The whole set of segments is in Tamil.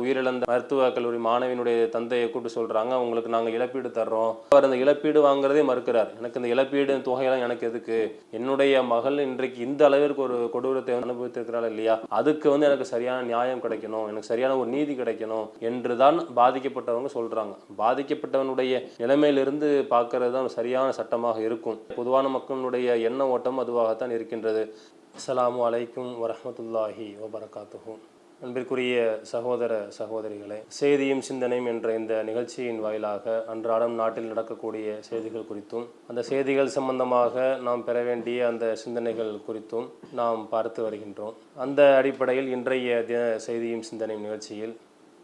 உயிரிழந்த மருத்துவக் கல்லூரி மாணவியினுடைய தந்தையை கூப்பிட்டு சொல்றாங்க உங்களுக்கு நாங்கள் இழப்பீடு தர்றோம். அவர் அந்த இழப்பீடு வாங்குறதே மறுக்கிறார். எனக்கு இந்த இழப்பீடு தொகையெல்லாம் எனக்கு எதுக்கு? என்னுடைய மகள் இன்றைக்கு இந்த அளவிற்கு ஒரு கொடூரத்தை அனுபவித்திருக்கிறாள் இல்லையா? அதுக்கு வந்து எனக்கு சரியான நியாயம் கிடைக்கணும் எனக்கு சரியான ஒரு நீதி கிடைக்கணும் என்றுதான் பாதிக்கப்பட்டவங்க சொல்றாங்க. பாதிக்கப்பட்டவனுடைய நிலைமையிலிருந்து பார்க்கறது தான் சரியான சட்டமாக இருக்கும். பொதுவான மக்களுடைய எண்ண ஓட்டம் அதுவாகத்தான் இருக்கின்றது. அஸ்ஸலாமு அலைக்கும் வரமத்துல்லாஹி வபரகாத்துஹு. அன்பிற்குரிய சகோதர சகோதரிகளே செய்தியும் சிந்தனையும் என்ற இந்த நிகழ்ச்சியின் வாயிலாக அன்றாடம் நாட்டில் நடக்கக்கூடிய செய்திகள் குறித்தும் அந்த செய்திகள் சம்பந்தமாக நாம் பெற வேண்டிய அந்த சிந்தனைகள் குறித்தும் நாம் பார்த்து வருகின்றோம். அந்த அடிப்படையில் இன்றைய தின செய்தியும் சிந்தனையும் நிகழ்ச்சியில்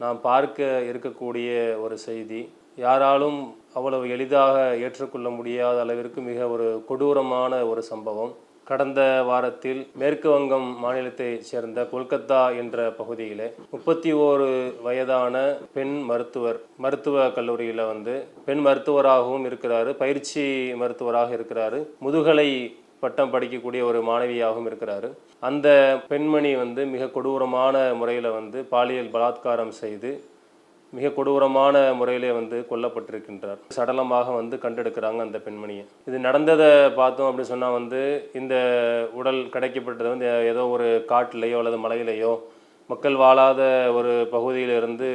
நாம் பார்க்க இருக்கக்கூடிய ஒரு செய்தி யாராலும் அவ்வளவு எளிதாக ஏற்றுக்கொள்ள முடியாத அளவிற்கு மிக ஒரு கொடூரமான ஒரு சம்பவம். கடந்த வாரத்தில் மேற்கு வங்கம் மாநிலத்தைச் சேர்ந்த கொல்கத்தா என்ற பகுதியில் முப்பத்தி ஓரு வயதான பெண் மருத்துவர் மருத்துவ கல்லூரியில் வந்து பெண் மருத்துவராகவும் இருக்கிறாரு பயிற்சி மருத்துவராக இருக்கிறாரு முதுகலை பட்டம் படிக்கக்கூடிய ஒரு மாணவியாகவும் இருக்கிறாரு. அந்த பெண்மணி வந்து மிக கொடூரமான முறையில் வந்து பாலியல் பலாத்காரம் செய்து மிக கொடூரமான முறையிலே வந்து கொல்லப்பட்டிருக்கின்றார். சடலமாக வந்து கண்டெடுக்கிறாங்க அந்த பெண்மணியை. இது நடந்ததை பார்த்தோம் அப்படின்னு சொன்னால் வந்து இந்த உடல் கிடைக்கப்பட்டது வந்து ஏதோ ஒரு காட்டிலேயோ அல்லது மலையிலேயோ மக்கள் வாழாத ஒரு பகுதியிலிருந்து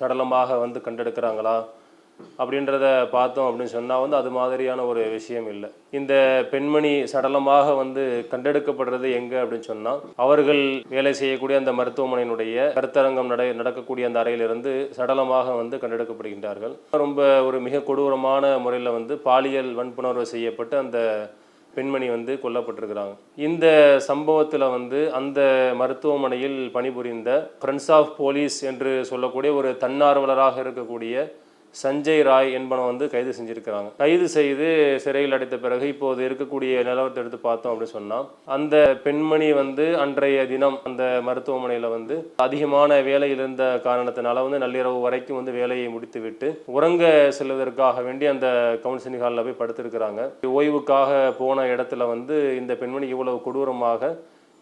சடலமாக வந்து கண்டெடுக்கிறாங்களா? அப்படின்றத பார்த்தோம் அப்படின்னு சொன்னால் வந்து அது மாதிரியான ஒரு விஷயம் இல்லை. இந்த பெண்மணி சடலமாக வந்து கண்டெடுக்கப்படுறது எங்கே அப்படின்னு சொன்னால் அவர்கள் வேலை செய்யக்கூடிய அந்த மருத்துவமனையினுடைய கருத்தரங்கம் நட நடக்கக்கூடிய அந்த அறையிலிருந்து சடலமாக வந்து கண்டெடுக்கப்படுகின்றார்கள். ரொம்ப ஒரு மிக கொடூரமான முறையில் வந்து பாலியல் வன்புணர்வு செய்யப்பட்டு அந்த பெண்மணி வந்து கொல்லப்பட்டிருக்கிறாங்க. இந்த சம்பவத்தில் வந்து அந்த மருத்துவமனையில் பணிபுரிந்த ஃப்ரெண்ட்ஸ் ஆஃப் போலீஸ் என்று சொல்லக்கூடிய ஒரு தன்னார்வலராக இருக்கக்கூடிய சஞ்சய் ராய் என்பவன் வந்து கைது செஞ்சுருக்கிறாங்க. கைது செய்து சிறையில் அடைத்த பிறகு இப்போது இருக்கக்கூடிய நிலவரத்தை எடுத்து பார்த்தோம் அப்படின்னு சொன்னால் அந்த பெண்மணி வந்து அன்றைய தினம் அந்த மருத்துவமனையில் வந்து அதிகமான வேலை இருந்த காரணத்தினால வந்து நள்ளிரவு வரைக்கும் வந்து வேலையை முடித்துவிட்டு உறங்க செல்வதற்காக வேண்டி அந்த கவுன்சிலிங் ஹாலில் போய் படுத்திருக்கிறாங்க. ஓய்வுக்காக போன இடத்துல வந்து இந்த பெண்மணி இவ்வளவு கொடூரமாக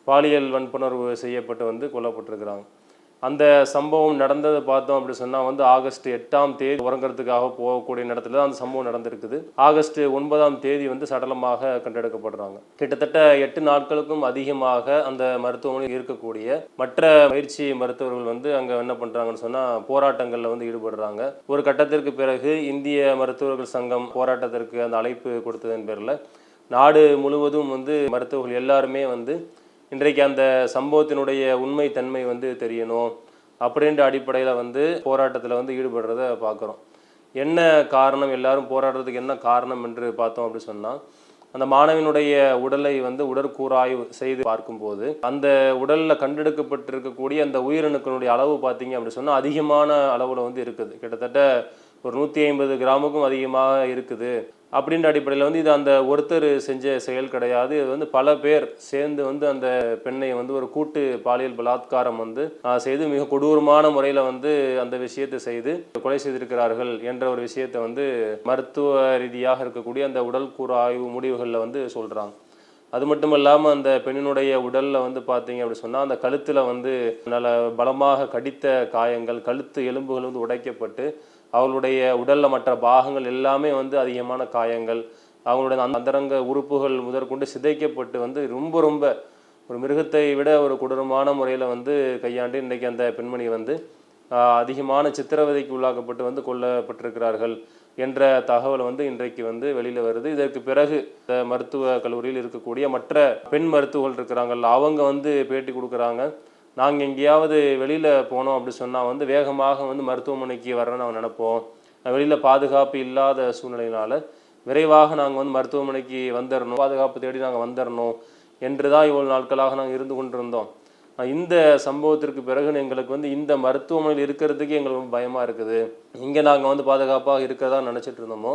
பாலியல் வன்புணர்வு செய்யப்பட்டு வந்து கொல்லப்பட்டிருக்கிறாங்க. அந்த சம்பவம் நடந்ததை பார்த்தோம் அப்படி சொன்னால் வந்து ஆகஸ்ட் எட்டாம் தேதி உறங்குறதுக்காக போகக்கூடிய இடத்துல தான் அந்த சம்பவம் நடந்திருக்குது. ஆகஸ்ட் ஒன்பதாம் தேதி வந்து சடலமாக கண்டெடுக்கப்படுறாங்க. கிட்டத்தட்ட எட்டு நாட்களுக்கும் அதிகமாக அந்த மருத்துவமனையில் இருக்கக்கூடிய மற்ற பயிற்சி மருத்துவர்கள் வந்து அங்கே என்ன பண்ணுறாங்கன்னு சொன்னால் போராட்டங்களில் வந்து ஈடுபடுறாங்க. ஒரு கட்டத்திற்கு பிறகு இந்திய மருத்துவர்கள் சங்கம் போராட்டத்திற்கு அந்த அழைப்பு கொடுத்ததன் பேரில் நாடு முழுவதும் வந்து மருத்துவர்கள் எல்லாருமே வந்து இன்றைக்கு அந்த சம்பவத்தினுடைய உண்மை தன்மை வந்து தெரியணும் அப்படின்ற அடிப்படையில் வந்து போராட்டத்தில் வந்து ஈடுபடுறத பார்க்குறோம் என்ன காரணம்? எல்லாரும் போராடுறதுக்கு என்ன காரணம் என்று பார்த்தோம் அப்படி சொன்னால் அந்த மாணவனுடைய உடலை வந்து உடற்கூறாய்வு செய்து பார்க்கும்போது அந்த உடலில் கண்டெடுக்கப்பட்டிருக்கக்கூடிய அந்த உயிரணுக்களுடைய அளவு பார்த்தீங்க அப்படி சொன்னால் அதிகமான அளவில் வந்து இருக்குது. கிட்டத்தட்ட ஒரு நூற்றி ஐம்பது கிராமுக்கும் அதிகமாக இருக்குது. அப்படின்ற அடிப்படையில் வந்து இது அந்த ஒருத்தர் செஞ்ச செயல் கிடையாது. இது வந்து பல பேர் சேர்ந்து வந்து அந்த பெண்ணை வந்து ஒரு கூட்டு பாலியல் பலாத்காரம் வந்து செய்து மிக கொடூரமான முறையில் வந்து அந்த விஷயத்தை செய்து கொலை செய்திருக்கிறார்கள் என்ற ஒரு விஷயத்தை வந்து மருத்துவ ரீதியாக இருக்கக்கூடிய அந்த உடல் கூறு ஆய்வு முடிவுகளில் வந்து சொல்கிறாங்க அது மட்டும் இல்லாமல் அந்த பெண்ணினுடைய உடலில் வந்து பார்த்தீங்க அப்படி சொன்னால் அந்த கழுத்தில் வந்து நல்ல பலமாக கடித்த காயங்கள் கழுத்து எலும்புகள் வந்து உடைக்கப்பட்டு அவர்களுடைய உடலில் மற்ற பாகங்கள் எல்லாமே வந்து அதிகமான காயங்கள் அவங்களுடைய அந்த அந்தரங்க உறுப்புகள் முதற்கொண்டு சிதைக்கப்பட்டு வந்து ரொம்ப ரொம்ப ஒரு மிருகத்தை விட ஒரு கொடூரமான முறையில் வந்து கையாண்டு இன்றைக்கி அந்த பெண்மணி வந்து அதிகமான சித்திரவதைக்கு உள்ளாக்கப்பட்டு வந்து கொல்லப்பட்டிருக்கிறார்கள் என்ற தகவல் வந்து இன்றைக்கு வந்து வெளியில் வருது. இதற்கு பிறகு இந்த மருத்துவ கல்லூரியில் இருக்கக்கூடிய மற்ற பெண் மருத்துவர்கள் இருக்கிறாங்கல்ல அவங்க வந்து பேட்டி கொடுக்குறாங்க. நாங்கள் எங்கேயாவது வெளியில் போனோம் அப்படி சொன்னால் வந்து வேகமாக வந்து மருத்துவமனைக்கு வரணும்னு நாங்கள் நினைப்போம். வெளியில் பாதுகாப்பு இல்லாத சூழ்நிலையினால் விரைவாக நாங்கள் வந்து மருத்துவமனைக்கு வந்துடணும் பாதுகாப்பு தேடி நாங்கள் வந்துடணும் என்று தான் இவ்வளோ நாட்களாக நாங்கள் இருந்து கொண்டிருந்தோம். இந்த சம்பவத்திற்கு பிறகு எங்களுக்கு வந்து இந்த மருத்துவமனையில் இருக்கிறதுக்கே எங்களுக்கு பயமாக இருக்குது. இங்கே நாங்கள் வந்து பாதுகாப்பாக இருக்கிறதா நினச்சிட்டு இருந்தோமோ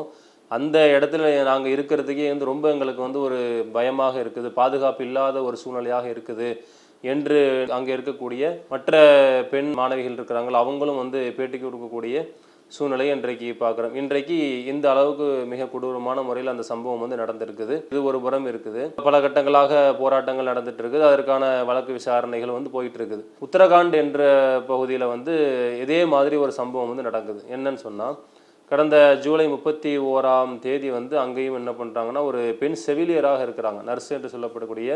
அந்த இடத்துல நாங்கள் இருக்கிறதுக்கே வந்து ரொம்ப எங்களுக்கு வந்து ஒரு பயமாக இருக்குது. பாதுகாப்பு இல்லாத ஒரு சூழ்நிலையாக இருக்குது. என்று அங்கே இருக்கக்கூடிய மற்ற பெண் மாணவிகள் இருக்கிறாங்களோ அவங்களும் வந்து பேட்டி கொடுக்கக்கூடிய சூழ்நிலை இன்றைக்கு பார்க்குறோம். இன்றைக்கு இந்த அளவுக்கு மிக கொடூரமான முறையில் அந்த சம்பவம் வந்து நடந்திருக்குது. இது ஒரு புறம் இருக்குது. பல கட்டங்களாக போராட்டங்கள் நடந்துட்டு இருக்குது. அதற்கான வழக்கு விசாரணைகள் வந்து போயிட்டு இருக்குது. உத்தரகாண்ட் என்ற பகுதியில் வந்து இதே மாதிரி ஒரு சம்பவம் வந்து நடக்குது. என்னன்னு சொன்னால் கடந்த ஜூலை முப்பத்தி ஓராம் தேதி வந்து அங்கேயும் என்ன பண்ணுறாங்கன்னா ஒரு பெண் செவிலியராக இருக்கிறாங்க. நர்ஸ் என்று சொல்லப்படக்கூடிய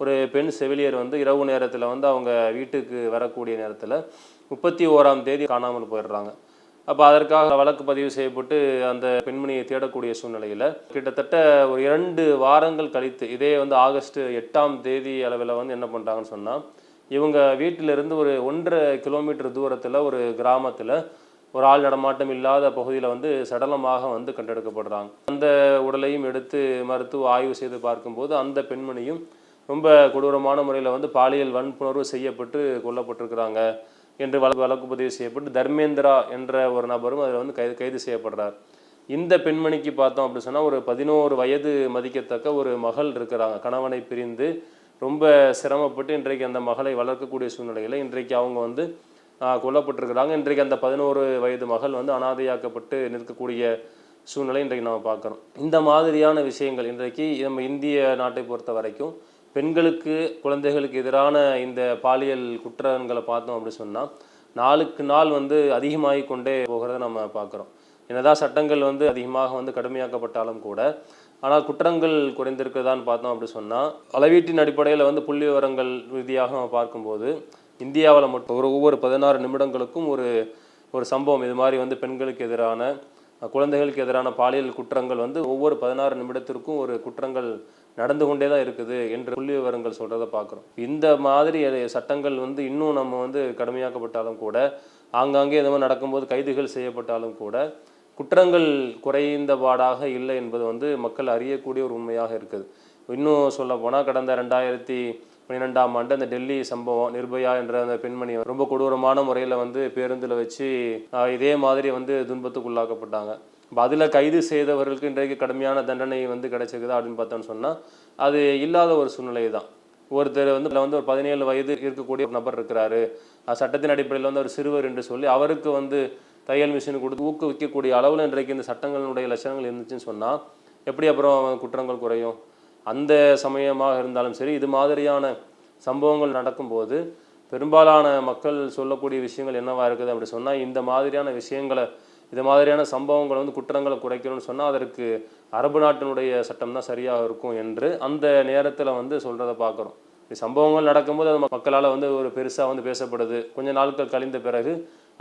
ஒரு பெண் செவிலியர் வந்து இரவு நேரத்தில் வந்து அவங்க வீட்டுக்கு வரக்கூடிய நேரத்தில் முப்பத்தி ஓராம் தேதி காணாமல் போயிடுறாங்க. அப்போ அதற்காக வழக்கு பதிவு செய்யப்பட்டு அந்த பெண்மணியை தேடக்கூடிய சூழ்நிலையில் கிட்டத்தட்ட ஒரு இரண்டு வாரங்கள் கழித்து இதே வந்து ஆகஸ்ட் எட்டாம் தேதி அளவில் வந்து என்ன பண்ணுறாங்கன்னு சொன்னால் இவங்க வீட்டிலிருந்து ஒரு ஒன்றரை கிலோமீட்டர் தூரத்தில் ஒரு கிராமத்தில் ஒரு ஆள் நடமாட்டம் இல்லாத பகுதியில் வந்து சடலமாக வந்து கண்டெடுக்கப்படுறாங்க. அந்த உடலையும் எடுத்து மருத்துவ ஆய்வு செய்து பார்க்கும்போது அந்த பெண்மணியும் ரொம்ப கொடூரமான முறையில் வந்து பாலியல் வன்புணர்வு செய்யப்பட்டு கொல்லப்பட்டிருக்கிறாங்க என்று வழக்கு வழக்கு பதிவு செய்யப்பட்டு தர்மேந்திரா என்ற ஒரு நபரும் அதில் வந்து கைது கைது செய்யப்படுறார். இந்த பெண்மணிக்கு பார்த்தோம் அப்படின்னு சொன்னால் ஒரு பதினோரு வயது மதிக்கத்தக்க ஒரு மகள் இருக்கிறாங்க. கணவனை பிரிந்து ரொம்ப சிரமப்பட்டு இன்றைக்கு அந்த மகளை வளர்க்கக்கூடிய சூழ்நிலையில் இன்றைக்கு அவங்க வந்து கொல்லப்பட்டிருக்கிறாங்க. இன்றைக்கு அந்த பதினோரு வயது மகள் வந்து அனாதையாக்கப்பட்டு நிற்கக்கூடிய சூழ்நிலை இன்றைக்கு நம்ம பார்க்குறோம். இந்த மாதிரியான விஷயங்கள் இன்றைக்கு நம்ம இந்திய நாட்டை பொறுத்த வரைக்கும் பெண்களுக்கு குழந்தைகளுக்கு எதிரான இந்த பாலியல் குற்றங்களை பார்த்தோம் அப்படின்னு சொன்னால் நாளுக்கு நாள் வந்து அதிகமாகி கொண்டே போகிறத நம்ம பார்க்குறோம். என்னதான் சட்டங்கள் வந்து அதிகமாக வந்து கடுமையாக்கப்பட்டாலும் கூட ஆனால் குற்றங்கள் குறைந்திருக்கிறதான்னு பார்த்தோம் அப்படி சொன்னால் அளவீட்டின் அடிப்படையில் வந்து புள்ளி விவரங்கள் ரீதியாக நம்ம பார்க்கும்போது இந்தியாவில் மட்டும் ஒரு ஒவ்வொரு பதினாறு நிமிடங்களுக்கும் ஒரு ஒரு சம்பவம் இது மாதிரி வந்து பெண்களுக்கு எதிரான குழந்தைகளுக்கு எதிரான பாலியல் குற்றங்கள் வந்து ஒவ்வொரு பதினாறு நிமிடத்திற்கும் ஒரு குற்றங்கள் நடந்து கொண்டே தான் இருக்குது என்று புள்ளி விவரங்கள் சொல்கிறத பார்க்குறோம். இந்த மாதிரி சட்டங்கள் வந்து இன்னும் நம்ம வந்து கடுமையாக்கப்பட்டாலும் கூட ஆங்காங்கே எதுவும் மாதிரி நடக்கும்போது கைதுகள் செய்யப்பட்டாலும் கூட குற்றங்கள் குறைந்த பாடாக இல்லை என்பது வந்து மக்கள் அறியக்கூடிய ஒரு உண்மையாக இருக்குது. இன்னும் சொல்ல போனால் கடந்த ரெண்டாயிரத்தி பன்னிரெண்டாம் ஆண்டு அந்த டெல்லி சம்பவம் நிர்பயா என்ற அந்த பெண்மணி ரொம்ப கொடூரமான முறையில் வந்து பேருந்தில் வச்சு இதே மாதிரி வந்து துன்பத்துக்குள்ளாக்கப்பட்டாங்க. இப்போ அதில் கைது செய்தவர்களுக்கு இன்றைக்கு கடுமையான தண்டனை வந்து கிடைச்சிருக்குதா அப்படின்னு பார்த்தோன்னு சொன்னால் அது இல்லாத ஒரு சூழ்நிலை தான் ஒருத்தர் வந்து இதில் வந்து ஒரு பதினேழு வயது இருக்கக்கூடிய ஒரு நபர் இருக்கிறாரு. சட்டத்தின் அடிப்படையில் வந்து அவர் சிறுவர் என்று சொல்லி அவருக்கு வந்து தையல் மிஷின் கொடுத்து ஊக்குவிக்கக்கூடிய அளவில் இன்றைக்கு இந்த சட்டங்களுடைய லட்சணங்கள் இருந்துச்சுன்னு சொன்னால் எப்படி அப்புறம் குற்றங்கள் குறையும்? அந்த சமயமாக இருந்தாலும் சரி இது மாதிரியான சம்பவங்கள் நடக்கும்போது பெரும்பாலான மக்கள் சொல்லக்கூடிய விஷயங்கள் என்னவாக இருக்குது அப்படி சொன்னால் இந்த மாதிரியான விஷயங்களை இது மாதிரியான சம்பவங்களை வந்து குற்றங்களை குறைக்கணும்னு சொன்னால் அதற்கு அரபு நாட்டினுடைய சட்டம் தான் சரியாக இருக்கும் என்று அந்த நேரத்தில் வந்து சொல்கிறத பார்க்குறோம் சம்பவங்கள் நடக்கும்போது அது மக்களால் வந்து ஒரு பெருசாக வந்து பேசப்படுது. கொஞ்ச நாட்கள் கழிந்த பிறகு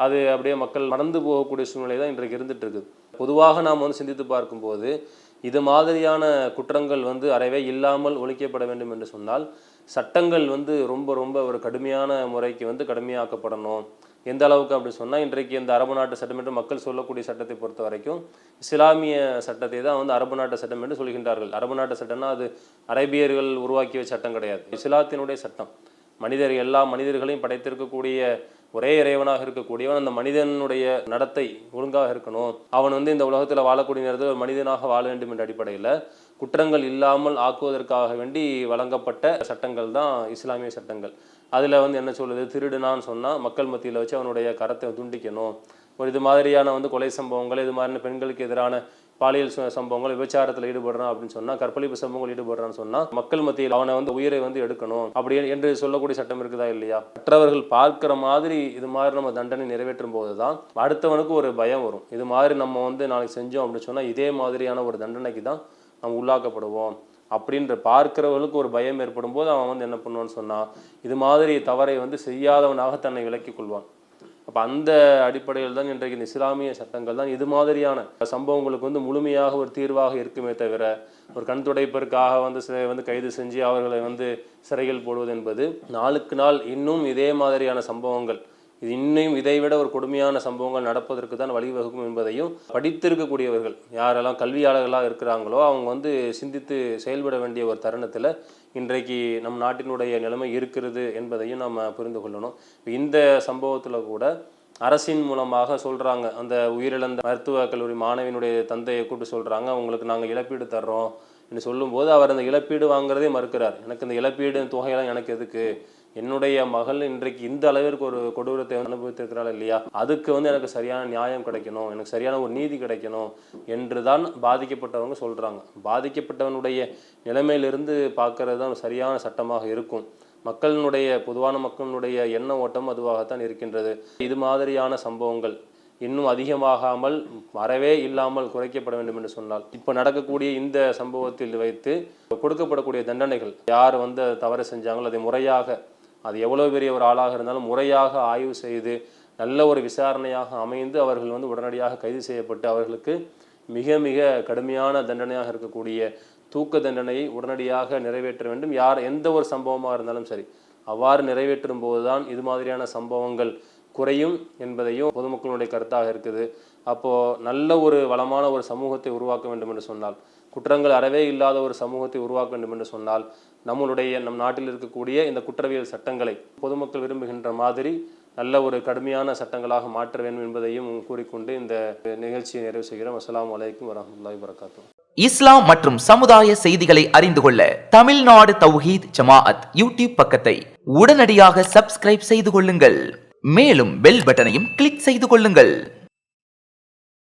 அது அப்படியே மக்கள் மறந்து போகக்கூடிய சூழ்நிலை தான் இன்றைக்கு இருந்துட்டு இருக்குது. பொதுவாக நாம் வந்து சிந்தித்து பார்க்கும்போது இது மாதிரியான குற்றங்கள் வந்து அறவே இல்லாமல் ஒழிக்கப்பட வேண்டும் என்று சொன்னால் சட்டங்கள் வந்து ரொம்ப ரொம்ப ஒரு கடுமையான முறைக்கு வந்து கடுமையாக்கப்படணும். எந்த அளவுக்கு அப்படி சொன்னால் இன்றைக்கு இந்த அரபு நாட்டு சட்டம் என்று மக்கள் சொல்லக்கூடிய சட்டத்தை பொறுத்த வரைக்கும் இஸ்லாமிய சட்டத்தை தான் வந்து அரபு நாட்டு சட்டம் என்று சொல்கின்றார்கள். அரபு நாட்டு சட்டம்னா அது அரேபியர்கள் உருவாக்கிய சட்டம் கிடையாது. இஸ்லாத்தினுடைய சட்டம். மனிதர் எல்லா மனிதர்களையும் படைத்திருக்கக்கூடிய ஒரே இறைவனாக இருக்கக்கூடியவன் அந்த மனிதனுடைய நடத்தை ஒழுங்காக இருக்கணும். அவன் வந்து இந்த உலகத்தில் வாழக்கூடிய நேரத்தில் ஒரு மனிதனாக வாழ வேண்டும் என்ற அடிப்படையில் குற்றங்கள் இல்லாமல் ஆக்குவதற்காக வேண்டி வழங்கப்பட்ட சட்டங்கள் தான் இஸ்லாமிய சட்டங்கள். அதில் வந்து என்ன சொல்லுது திருடுனான்னு சொன்னால் மக்கள் மத்தியில் வச்சு அவனுடைய கரத்தை துண்டிக்கணும். ஒரு இது மாதிரியான வந்து கொலை சம்பவங்கள் இது மாதிரியான பெண்களுக்கு எதிரான பாலியல் சம்பவங்கள் விபச்சாரத்தில் ஈடுபடுறான் அப்படின்னு சொன்னா கற்பழிப்பு சம்பவங்கள் ஈடுபடுறான்னு சொன்னா மக்கள் மத்தியில் அவனை வந்து உயிரை வந்து எடுக்கணும். அப்படி என்று சொல்லக்கூடிய சட்டம் இருக்குதா இல்லையா? மற்றவர்கள் பார்க்கிற மாதிரி இது மாதிரி நம்ம தண்டனை நிறைவேற்றும் போது தான் அடுத்தவனுக்கு ஒரு பயம் வரும். இது மாதிரி நம்ம வந்து நாளைக்கு செஞ்சோம் அப்படின்னு சொன்னா இதே மாதிரியான ஒரு தண்டனைக்கு தான் நம்ம உள்ளாக்கப்படுவோம். அப்படின்ற பார்க்கிறவர்களுக்கு ஒரு பயம் ஏற்படும் போது அவன் வந்து என்ன பண்ணுவான்னு சொன்னா இது மாதிரி தவறை வந்து செய்யாதவனாக தன்னை விலக்கிக் கொள்வான். அப்போ அந்த அடிப்படையில் தான் இன்றைக்கு இந்த இஸ்லாமிய சட்டங்கள் தான் இது மாதிரியான சம்பவங்களுக்கு வந்து முழுமையாக ஒரு தீர்வாக இருக்குமே தவிர ஒரு கண் துடைப்பிற்காக வந்து வந்து கைது செஞ்சு அவர்களை வந்து சிறையில் போடுவது என்பது நாளுக்கு நாள் இன்னும் இதே மாதிரியான சம்பவங்கள் இது இன்னும் இதைவிட ஒரு கொடுமையான சம்பவங்கள் நடப்பதற்கு தான் வழிவகுக்கும் என்பதையும் படித்திருக்கக்கூடியவர்கள் யாரெல்லாம் கல்வியாளர்களாக இருக்கிறாங்களோ அவங்க வந்து சிந்தித்து செயல்பட வேண்டிய ஒரு தருணத்தில் இன்றைக்கு நம் நாட்டினுடைய நிலைமை இருக்கிறது என்பதையும் நம்ம புரிந்து கொள்ளணும். இந்த சம்பவத்தில் கூட அரசின் மூலமாக சொல்கிறாங்க அந்த உயிரிழந்த மருத்துவக் கல்லூரி மாணவியினுடைய தந்தையை கூப்பிட்டு சொல்கிறாங்க உங்களுக்கு நாங்கள் இழப்பீடு தர்றோம். என்று சொல்லும்போது அவர் அந்த இழப்பீடு வாங்குறதே மறுக்கிறார். எனக்கு இந்த இழப்பீடு தொகையெல்லாம் எனக்கு எதுக்கு? என்னுடைய மகள் இன்றைக்கு இந்த அளவிற்கு ஒரு கொடூரத்தை அனுபவித்திருக்கிறாள் இல்லையா? அதுக்கு வந்து எனக்கு சரியான நியாயம் கிடைக்கணும் எனக்கு சரியான ஒரு நீதி கிடைக்கணும் என்று தான் பாதிக்கப்பட்டவங்க சொல்கிறாங்க பாதிக்கப்பட்டவனுடைய நிலைமையிலிருந்து பார்க்கறது தான் சரியான சட்டமாக இருக்கும். மக்களினுடைய பொதுவான மக்களினுடைய எண்ண ஓட்டம் அதுவாகத்தான் இருக்கின்றது. இது மாதிரியான சம்பவங்கள் இன்னும் அதிகமாகாமல் வரவே இல்லாமல் குறைக்கப்பட வேண்டும் என்று சொன்னால் இப்போ நடக்கக்கூடிய இந்த சம்பவத்தில் வைத்து கொடுக்கப்படக்கூடிய தண்டனைகள் யார் வந்து தவறு செஞ்சாங்களோ அதை முறையாக அது எவ்வளோ பெரிய ஒரு ஆளாக இருந்தாலும் முறையாக ஆய்வு செய்து நல்ல ஒரு விசாரணையாக அமைந்து அவர்கள் வந்து உடனடியாக கைது செய்யப்பட்டு அவர்களுக்கு மிக மிக கடுமையான தண்டனையாக இருக்கக்கூடிய தூக்க தண்டனையை உடனடியாக நிறைவேற்ற வேண்டும். யார் எந்த ஒரு சம்பவமாக இருந்தாலும் சரி அவ்வாறு நிறைவேற்றும் போதுதான் இது மாதிரியான சம்பவங்கள் குறையும் என்பதையும் பொதுமக்களுடைய கருத்தாக இருக்குது. அப்போது நல்ல ஒரு வளமான ஒரு சமூகத்தை உருவாக்க வேண்டும் என்று சொன்னால் குற்றங்கள் அறவே இல்லாத ஒரு சமூகத்தை உருவாக்க வேண்டும் என்று சொன்னால் நம்மளுடைய நம் நாட்டில் இருக்கக்கூடிய இந்த குற்றவியல் சட்டங்களை பொதுமக்கள் விரும்புகின்ற மாதிரி நல்ல ஒரு கடுமையான சட்டங்களாக மாற்ற வேண்டும் என்பதையும் கூறிக்கொண்டு இந்த நிகழ்ச்சியை நிறைவு செய்கிறோம். அஸ்லாம் வலைக்கும் வரமத்துல்லாஹி வரகாத்துஹு இஸ்லாம் மற்றும் சமுதாய செய்திகளை அறிந்து கொள்ள தமிழ்நாடு தௌஹீத் ஜமாஅத் யூடியூப் பக்கத்தை உடனடியாக சப்ஸ்கிரைப் செய்து கொள்ளுங்கள். மேலும் பெல் பட்டனையும் கிளிக் செய்து கொள்ளுங்கள்.